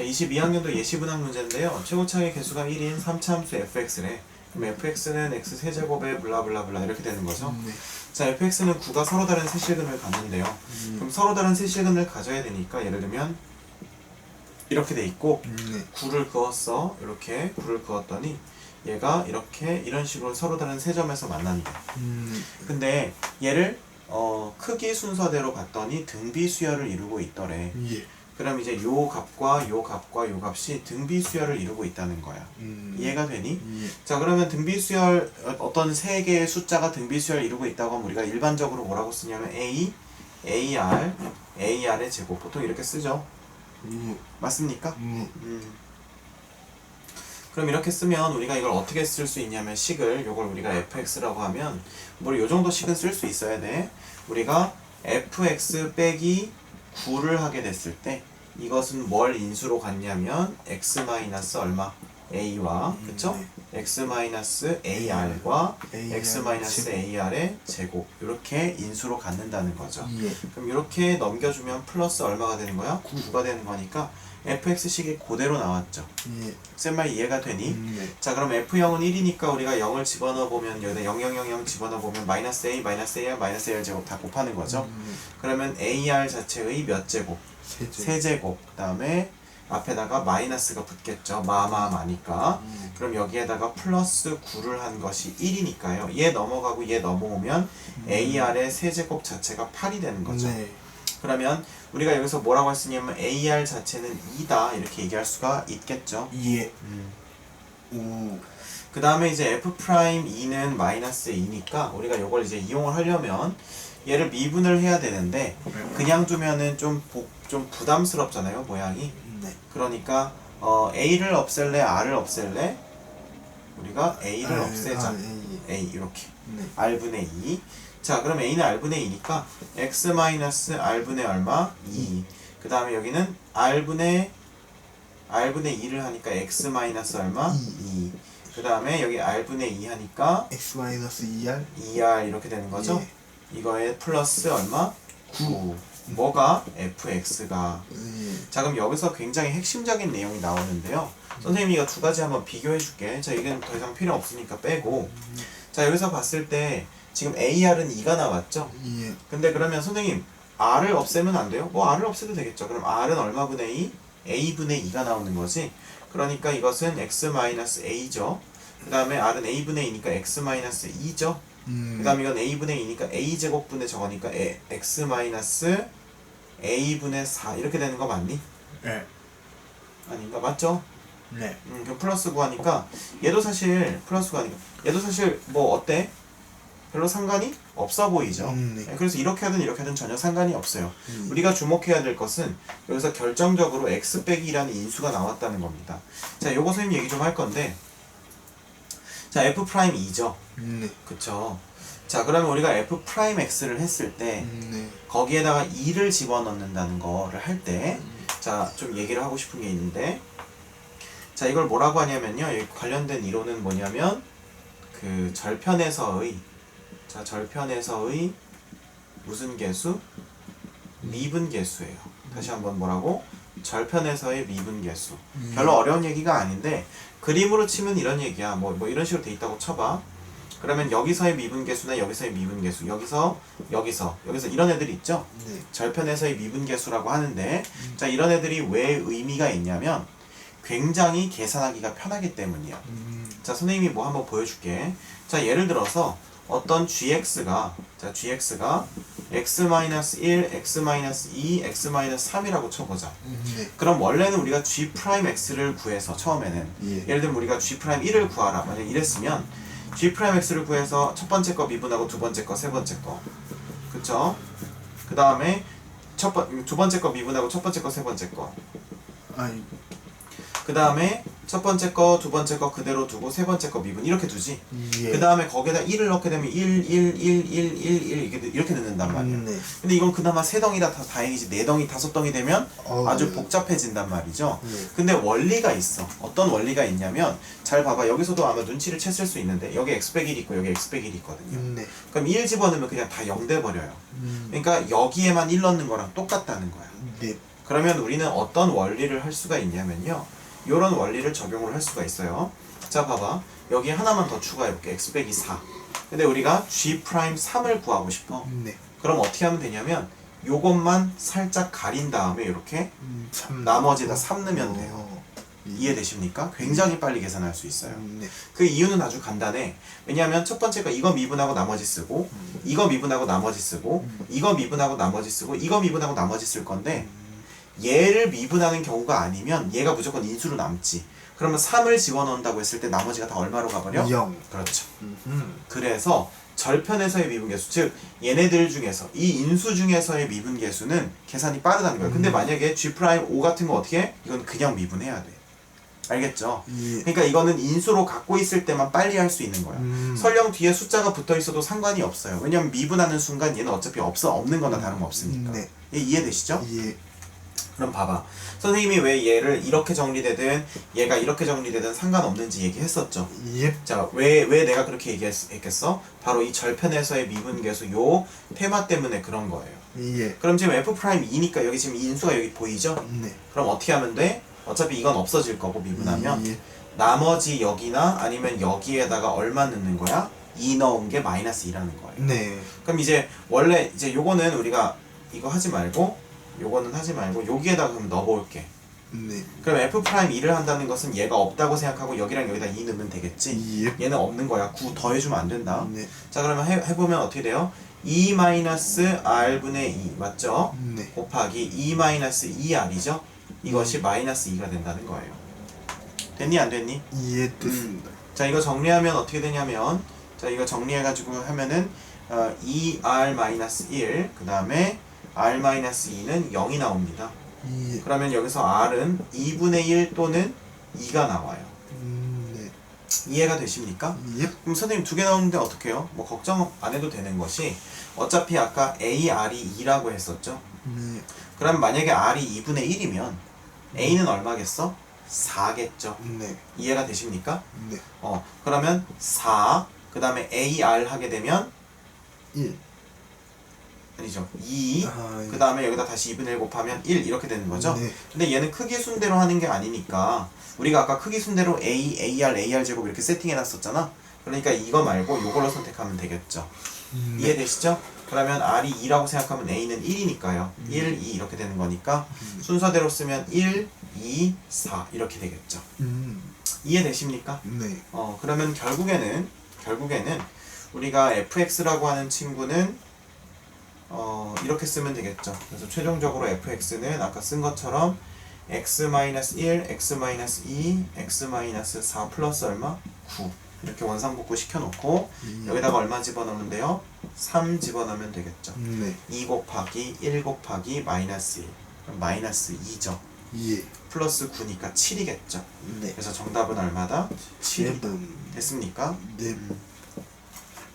자, 22학년도 예시분학 문제인데요. 최고차의 개수가 1인 3차함수 fx래. 그럼 fx는 x 세제곱에 블라블라블라 이렇게 되는 거죠. 네. 자, fx는 9가 서로 다른 세실근을 갖는데요. 음. 그럼 서로 다른 세실근을 가져야 되니까 예를 들면 이렇게 돼 있고 네. 9를 그었어. 이렇게 9를 그었더니 얘가 이렇게 이런 식으로 서로 다른 세 점에서 만난대. 음. 근데 얘를 어, 크기 순서대로 봤더니 등비 수열을 이루고 있더래. 예. 그럼 이제 요 값과 요 값과 요 값이 등비 수열을 이루고 있다는 거야. 음. 이해가 되니? 예. 자 그러면 등비 수열 어, 어떤 세 개의 숫자가 등비 수열 이루고 있다고 하면 우리가 일반적으로 뭐라고 쓰냐면 a, ar, ar의 제곱 보통 이렇게 쓰죠. 음. 맞습니까? 음. 음. 그럼 이렇게 쓰면 우리가 이걸 어떻게 쓸 수 있냐면 식을 요걸 우리가 fx라고 하면 뭐요 정도 식은 쓸 수 있어야 돼. 우리가 fx 빼기 9를 하게 됐을 때 이것은 뭘 인수로 갖냐면 x 마이너스 얼마 a와 음, 그쵸? 네. x 마이너스 ar과 AR x 마이너스 ar의 제곱 이렇게 인수로 갖는다는 거죠. 예. 그럼 이렇게 넘겨주면 플러스 얼마가 되는 거야? 9 가 되는 거니까 fx식이 그대로 나왔죠. 예. 쌤말 이해가 되니? 음. 네. 자 그럼 f0은 1이니까 우리가 0을 집어넣어 보면 여기다 0000 집어넣어 보면 마이너스 a 마이너스 ar 마이너스 ar 제곱 다 곱하는 거죠. 음. 그러면 ar 자체의 몇 제곱? 세제. 세제곱. 그다음에 앞에다가 마이너스가 붙겠죠. 마마마니까. 음. 그럼 여기에다가 플러스 9를 한 것이 1이니까요. 얘 넘어가고 얘 넘어오면 ar의 세제곱 자체가 8이 되는 거죠. 네. 그러면 우리가 여기서 뭐라고 했으냐면 AR 자체는 2다 이렇게 얘기할 수가 있겠죠. 예. 오. 그 다음에 이제 F 프라임 2는 마이너스 2니까 우리가 이걸 이제 이용을 하려면 얘를 미분을 해야 되는데 그냥 두면은 좀, 복, 좀 부담스럽잖아요 모양이. 네. 그러니까 어, A를 없앨래 R을 없앨래? 우리가 A를 아, 없애자. 아, 예, 예. A 이렇게. 네. R분의 2. 자, 그럼 A는 R분의 2니까 X 마이너스 R분의 얼마? 2. 그 다음에 여기는 R분의 R분의 2를 하니까 X 마이너스 얼마? 2. 그 다음에 여기 R분의 2 하니까 x 마이너스 2r 2R 이렇게 되는 거죠? 예. 이거에 플러스 얼마? 9. 뭐가? fx가. 예. 자, 그럼 여기서 굉장히 핵심적인 내용이 나오는데요. 선생님이 이거 두 가지 한번 비교해 줄게. 자, 이건 더 이상 필요 없으니까 빼고. 자, 여기서 봤을 때 지금 AR은 2가 나왔죠? 예. 근데 그러면 선생님 R을 없애면 안 돼요? 뭐 R을 없애도 되겠죠. 그럼 R은 얼마분의 2? A분의 2가 나오는 거지. 그러니까 이것은 X-A죠. 그 다음에 R은 A분의 2니까 X-2죠. 음. 그 다음에 이건 A분의 2니까 A제곱분의 저거니까 에- X-A분의 4 이렇게 되는 거 맞니? 네. 아닌가? 맞죠? 네. 음, 그 플러스 9하니까 얘도 사실 플러스 9하니까 얘도 사실 뭐 어때? 별로 상관이 없어 보이죠. 음, 네. 네, 그래서 이렇게 하든 이렇게 하든 전혀 상관이 없어요. 음. 우리가 주목해야 될 것은 여기서 결정적으로 x 빼기라는 인수가 나왔다는 겁니다. 자, 요거 선생님 얘기 좀 할 건데 자, f 프라임 2죠. 음, 네. 그쵸? 자, 그러면 우리가 f 프라임 x를 했을 때 음, 네. 거기에다가 2를 집어넣는다는 거를 할 때 자, 좀 얘기를 하고 싶은 게 있는데 자, 이걸 뭐라고 하냐면요. 여기 관련된 이론은 뭐냐면 그 절편에서의 자, 절편에서의 무슨 개수? 미분 개수예요. 다시 한번 뭐라고? 절편에서의 미분 개수. 음. 별로 어려운 얘기가 아닌데 그림으로 치면 이런 얘기야. 뭐, 뭐 이런 식으로 돼 있다고 쳐봐. 그러면 여기서의 미분 개수나 여기서의 미분 개수, 여기서, 여기서, 여기서 이런 애들이 있죠? 네. 절편에서의 미분 개수라고 하는데 자 이런 애들이 왜 의미가 있냐면 굉장히 계산하기가 편하기 때문이야. 음. 자 선생님이 뭐 한번 보여줄게. 자 예를 들어서 어떤 gx가 자 gx가 x-1, x-2, x-3이라고 쳐보자. 음, 네. 그럼 원래는 우리가 g 프라임 x를 구해서 처음에는 예. 예를 들면 우리가 g 프라임 1을 구하라 만약 이랬으면 g 프라임 x를 구해서 첫 번째 거 미분하고 두 번째 거 세 번째 거 그쵸? 그 다음에 첫 번 두 번째 거 미분하고 첫 번째 거 세 번째 거. 그 다음에 첫 번째 거, 두 번째 거 그대로 두고 세 번째 거 미분 이렇게 두지. 예. 그 다음에 거기에다 1을 넣게 되면 1, 1, 1, 1, 1, 1 이렇게, 이렇게 넣는단 말이야. 음, 네. 근데 이건 그나마 세 덩이라 다 다행이지 네 덩이, 다섯 덩이 되면 어, 아주 네. 복잡해진단 말이죠. 네. 근데 원리가 있어. 어떤 원리가 있냐면 잘 봐봐. 여기서도 아마 눈치를 챘을 수 있는데 여기 x 1 1 있고 여기 x 1 1 있거든요. 음, 네. 그럼 1 집어넣으면 그냥 다 0 돼버려요. 음. 그러니까 여기에만 1 넣는 거랑 똑같다는 거야. 네. 그러면 우리는 어떤 원리를 할 수가 있냐면요. 이런 원리를 적용을 할 수가 있어요. 자, 봐봐. 여기 하나만 더 추가해볼게. x 빼기 4. 근데 우리가 g 프라임 3을 구하고 싶어. 네. 그럼 어떻게 하면 되냐면 요것만 살짝 가린 다음에 이렇게 음, 참. 나머지에다 3 넣으면 돼요. 어, 이해되십니까? 굉장히 빨리 계산할 수 있어요. 네. 그 이유는 아주 간단해. 왜냐하면 첫 번째가 이거 미분하고 나머지 쓰고, 이거 미분하고 나머지 쓰고, 이거 미분하고 나머지 쓰고, 이거 미분하고 나머지 쓸 건데, 얘를 미분하는 경우가 아니면 얘가 무조건 인수로 남지. 그러면 3을 집어넣는다고 했을 때 나머지가 다 얼마로 가버려? 0. 그렇죠. 음. 그래서 절편에서의 미분계수, 즉 얘네들 중에서 이 인수 중에서의 미분계수는 계산이 빠르다는 거예요. 근데 만약에 g 프라임 5 같은 거 어떻게 해? 이건 그냥 미분해야 돼. 알겠죠? 예. 그러니까 이거는 인수로 갖고 있을 때만 빨리 할 수 있는 거야. 음. 설령 뒤에 숫자가 붙어 있어도 상관이 없어요. 왜냐면 미분하는 순간 얘는 어차피 없어 없는 거나 다름없으니까. 네. 얘 이해되시죠? 예. 그럼 봐봐. 선생님이 왜 얘를 이렇게 정리되든 얘가 이렇게 정리되든 상관없는지 얘기했었죠. 예. 자, 왜, 왜 내가 그렇게 얘기했겠어? 바로 이 절편에서의 미분계수 요 테마 때문에 그런 거예요. 예. 그럼 지금 f'2니까 여기 지금 이 인수가 여기 보이죠? 네. 그럼 어떻게 하면 돼? 어차피 이건 없어질 거고 미분하면 예. 나머지 여기나 아니면 여기에다가 얼마 넣는 거야? 2 넣은 게 마이너스 2라는 거예요. 네. 그럼 이제 원래 이제 요거는 우리가 이거 하지 말고 요거는 하지 말고 여기에다가 그럼 넣어볼게. 네. 그럼 f 프라임 2를 한다는 것은 얘가 없다고 생각하고 여기랑 여기다 2 넣으면 되겠지. 예. 얘는 없는 거야. 9 더해주면 안 된다. 네. 자 그러면 해, 해보면 어떻게 돼요? 2 마이너스 r분의 2 맞죠? 네. 곱하기 2 마이너스 2r이죠? 이것이 마이너스 2가 된다는 거예요. 됐니 안 됐니? 예. 됐습니다. 자 이거 정리하면 어떻게 되냐면 자 이거 정리해가지고 하면은 어, 2r-1 그 다음에 r-2는 0이 나옵니다. 예. 그러면 여기서 r은 2분의 1 또는 2가 나와요. 음, 네. 이해가 되십니까? 예. 그럼 선생님 두 개 나오는데 어떻게 해요? 뭐 걱정 안 해도 되는 것이 어차피 아까 AR이 2라고 했었죠? 네. 그럼 만약에 R이 2분의 1이면 A는 얼마겠어? 4겠죠. 네. 이해가 되십니까? 네. 어, 그러면 4, 그 다음에 AR 하게 되면 1. 아니죠. 2, 아, 그 다음에 여기다 다시 2분의 1 곱하면 1 이렇게 되는 거죠. 네. 근데 얘는 크기 순대로 하는 게 아니니까 우리가 아까 크기 순대로 A, AR, AR 제곱 이렇게 세팅해 놨었잖아. 그러니까 이거 말고 이걸로 선택하면 되겠죠. 음, 네. 이해되시죠? 그러면 R이 2라고 생각하면 A는 1이니까요. 1, 2 이렇게 되는 거니까 순서대로 쓰면 1, 2, 4 이렇게 되겠죠. 음. 이해되십니까? 네. 어, 그러면 결국에는 결국에는 우리가 fx라고 하는 친구는 어, 이렇게 쓰면 되겠죠. 그래서 최종적으로 fx는 아까 쓴 것처럼 x-1, x-2, x-4 플러스 얼마? 9 이렇게 원상복구 시켜놓고 예. 여기다가 얼마 집어넣으면 돼요? 3 집어넣으면 되겠죠. 네. 2 곱하기 1 곱하기 마이너스 1 그럼 마이너스 2죠. 예. 플러스 9니까 7이겠죠. 네. 그래서 정답은 얼마다? 7 7번. 됐습니까? 네.